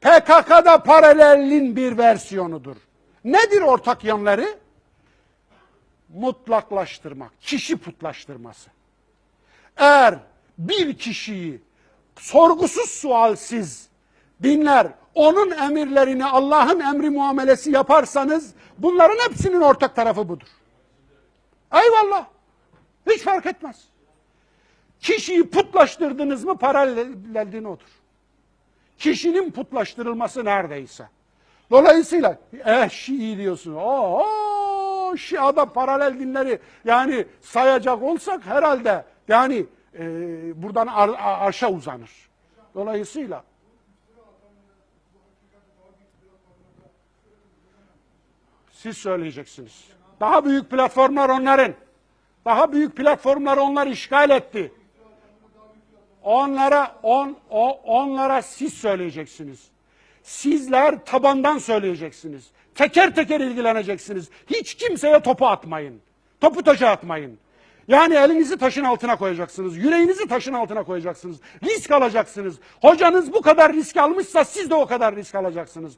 PKK'da paralelin bir versiyonudur. Nedir ortak yanları? Mutlaklaştırmak, kişi putlaştırması. Eğer bir kişiyi sorgusuz sualsiz dinler, onun emirlerini Allah'ın emri muamelesi yaparsanız bunların hepsinin ortak tarafı budur. Eyvallah. Hiç fark etmez. Kişiyi putlaştırdınız mı paralelliğin odur. Kişinin putlaştırılması neredeyse. Dolayısıyla eh Şii diyorsun. Oo, Şia'da paralel dinleri yani sayacak olsak herhalde yani e, buradan ar, ar- arşa uzanır. Dolayısıyla siz söyleyeceksiniz. Daha büyük platformlar onların. Daha büyük platformlar onlar işgal etti. Onlara on, o, onlara siz söyleyeceksiniz. Sizler tabandan söyleyeceksiniz. Teker teker ilgileneceksiniz. Hiç kimseye topu atmayın. Topu taşa atmayın. Yani elinizi taşın altına koyacaksınız. Yüreğinizi taşın altına koyacaksınız. Risk alacaksınız. Hocanız bu kadar risk almışsa siz de o kadar risk alacaksınız.